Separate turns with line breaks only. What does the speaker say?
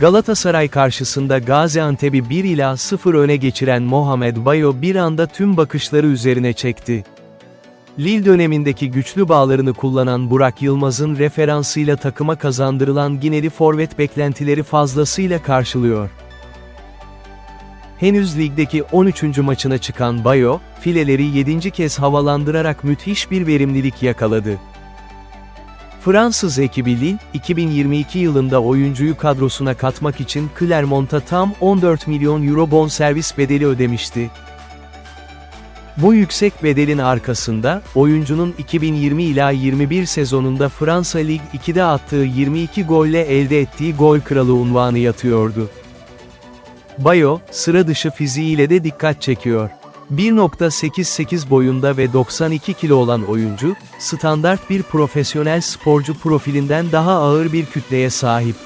Galatasaray karşısında Gaziantep'i 1 ila 0 öne geçiren Mohamed Bayo bir anda tüm bakışları üzerine çekti. Lille dönemindeki güçlü bağlarını kullanan Burak Yılmaz'ın referansıyla takıma kazandırılan Gineli forvet beklentileri fazlasıyla karşılıyor. Henüz ligdeki 13. maçına çıkan Bayo, fileleri 7. kez havalandırarak müthiş bir verimlilik yakaladı. Fransız ekibi Lille, 2022 yılında oyuncuyu kadrosuna katmak için Clermont'a tam 14 milyon euro bonservis bedeli ödemişti. Bu yüksek bedelin arkasında, oyuncunun 2020 ila 21 sezonunda Fransa Lig 2'de attığı 22 golle elde ettiği gol kralı unvanı yatıyordu. Bayo, sıra dışı fiziğiyle de dikkat çekiyor. 1.88 boyunda ve 92 kilo olan oyuncu, standart bir profesyonel sporcu profilinden daha ağır bir kütleye sahip.